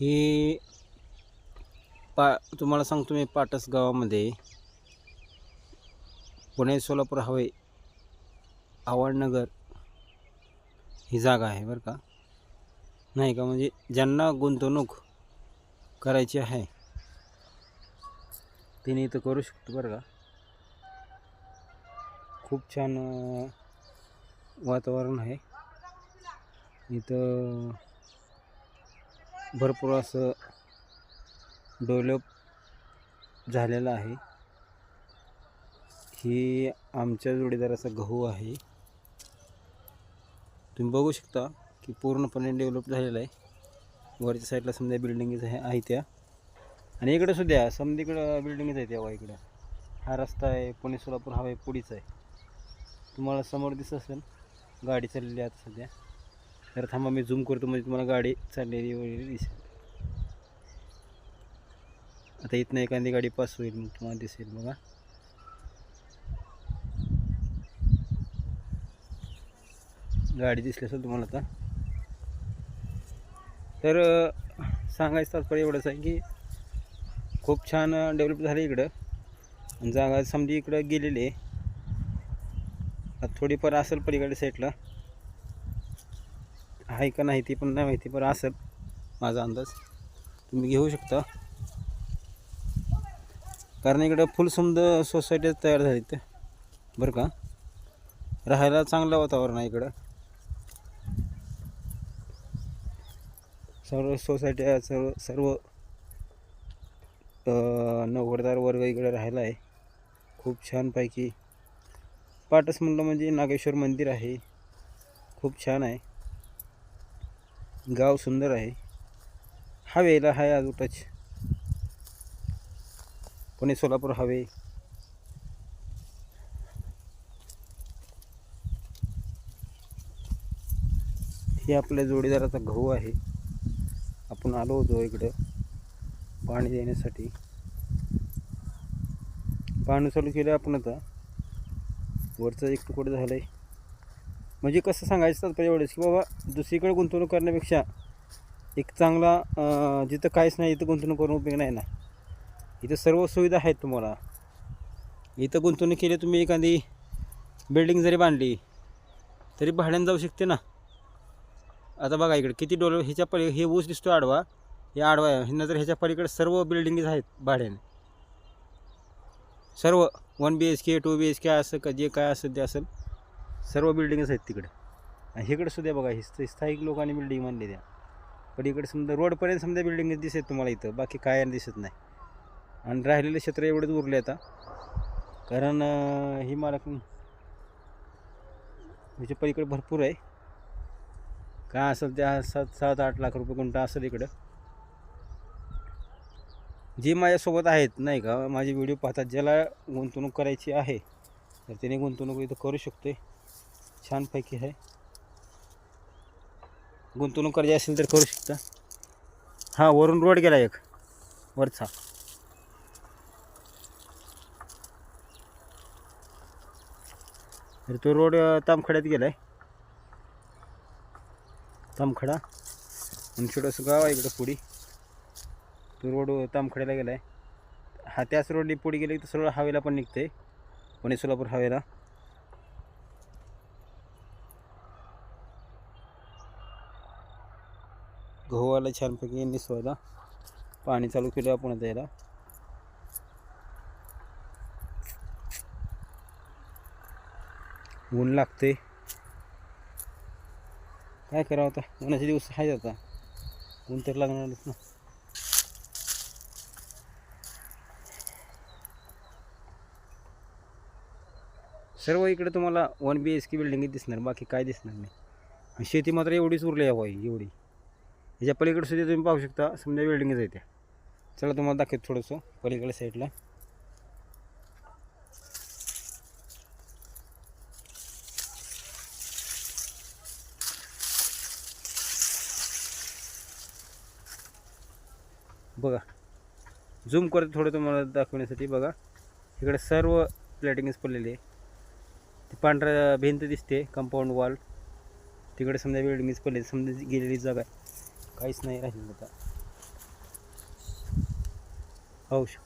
ही पा तुम्हाला सांगतो मी पाटस गावामध्ये पुणे सोलापूर हवे आवडनगर ही जागा आहे बरं का? नाही का? म्हणजे ज्यांना गुंतवणूक करायची आहे तिने इथं करू शकतो बरं का? खूप छान वातावरण आहे. इथं भरपूर असं डेव्हलप झालेलं आहे. ही आमच्या जोडीदाराचा गहू आहे. तुम्ही बघू शकता की पूर्णपणे डेव्हलप झालेला आहे. वरच्या साईडला समजा बिल्डिंगीज आहे आहे त्या. आणि इकडं सुद्धा समजा इकडं बिल्डिंगच आहे त्या इकडं. हा रस्ता आहे पुणे सोलापूर हवा पुढीच आहे. तुम्हाला समोर दिसत असेल गाडी चाललेली आहे आता सध्या. तर थांबा मी झूम करतो म्हणजे तुम्हाला गाडी चाललेली वगैरे दिसेल. आता इथनं एखादी गाडी पास होईल मग तुम्हाला दिसेल बघा. गाडी दिसली असेल तुम्हाला आता. तर सांगायचं तात्पर्य एवढंच आहे की खूप छान डेव्हलप झालं इकडं. आणि जागा समजी इकडं गेलेली आहे. आता थोडीफार असेल पलीकडे साईडला आहे का नाही ती पण नाही माहिती पण असेल माझा अंदाज. तुम्ही घेऊ शकता. कारण इकडं फुल सुंदर सोसायटी तयार झाली तर बरं का? राहायला चांगलं वातावरण आहे इकडं. सर्व सोसायट्या सर्व सर्व नोकरदार वर्ग इकडे राहायला आहे. खूप छानपैकी. पाटस म्हणलं म्हणजे नागेश्वर मंदिर आहे. खूप छान आहे. गाव सुंदर आहे. हवेला आहे आज टच पुणे सोलापूर हवे. हे आपल्या जोडीदाराचा गहू आहे. आपण आलो होतो इकडं पाणी देण्यासाठी. पाणी चालू केलं आपण आता. वरचं एक तुकडं झालं आहे म्हणजे कसं सांगायचं तात्पर्य एवढंच की बाबा दुसरीकडे गुंतवणूक करण्यापेक्षा एक चांगला जिथं काहीच नाही इथं गुंतवणूक करून उपयोग नाही ना. इथं सर्व सुविधा आहेत तुम्हाला. इथं गुंतवणूक केली तुम्ही एखादी बिल्डिंग जरी बांधली तरी भाड्यानं जाऊ शकते ना. आता बघा इकडे किती डॉलर ह्याच्या पली हे ऊस दिसतो आडवा हे आडवा आहे. नंतर ह्याच्या पलीकडे सर्व बिल्डिंगीज आहेत भाड्याने. सर्व one B H K two B H K असं का जे काय असेल ते असेल सर्व बिल्डिंगच आहेत तिकडे. आणि इकडे सुद्धा बघा हि स्थायिक लोकांनी बिल्डिंग बांधली द्या पण इकडे समजा रोडपर्यंत समजा बिल्डिंग दिसत तुम्हाला इथं बाकी काय दिसत नाही. आणि राहिलेलं क्षेत्र एवढंच उरले आता. कारण ही मला ह्याच्या पलीकडे भरपूर आहे. काय असेल त्या सात सात आठ लाख रुपये गुंठा असेल इकडं. जे माझ्यासोबत आहेत नाही का माझे व्हिडिओ पाहतात ज्याला गुंतवणूक करायची आहे तर त्याने गुंतवणूक इथं करू शकते छानपैकी आहे. गुंतवणूक करायची असेल तर करू शकता. हां वरून रोड गेला एक. वरचा. तर तो रोड तामखड्यात गेला आहे तामखडा. आणि छोटंसं गाव आहे इकडं पुढी. तो रोड तामखड्याला गेला आहे हा त्याच रोडने पुढे गेले तर सरळ हवेला पण निघते पुणे सोलापूर हवेला गहूवाला छानपैकी निसवायला पाणी चालू केलं आपण द्यायला ऊन लागते काय करावं आता? उन्हाचे दिवस आहेत आता. ऊन तर लागणारच ना. सर्व इकडे तुम्हाला one B H K building दिसणार बाकी काय दिसणार नाही. शेती मात्र एवढीच उरली आहे बाई एवढी. ह्याच्या पलीकडे सुद्धा तुम्ही पाहू शकता. समजा बिल्डिंगच आहे त्या चला तुम्हाला दाखवतो थोडंसं. पलीकडे साईडला बघा. झूम करतो थोडं तुम्हाला दाखवण्यासाठी बघा. इकडे सर्व प्लॅटिंगच पडलेली आहे. ती पांढऱ्या भिंत दिसते कंपाऊंड वॉल तिकडे समजा बिल्डिंगच पडले समजा गेलेली जागा आहे. काहीच नाही राहिलेलं आता. हौश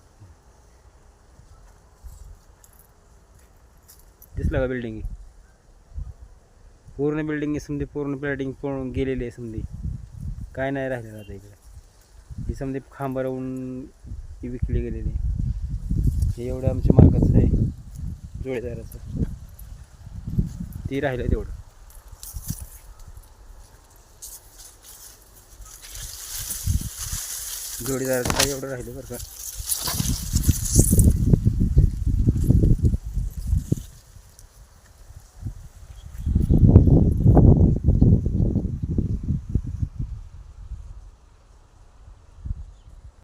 दिसला का बिल्डिंग पूर्ण बिल्डिंग समधी पूर्ण बिल्डिंग पळून गेलेली आहे समधी. काय नाही राहिलेलं आता इकडे. ही समधी खांबार ही विकली गेलेली आहे. हे एवढं आमच्या मार्गाचं आहे. जोडीदाराचं. ती राहिलं तेवढं. जोडीदाराचं काय एवढं राहिलं बरं का.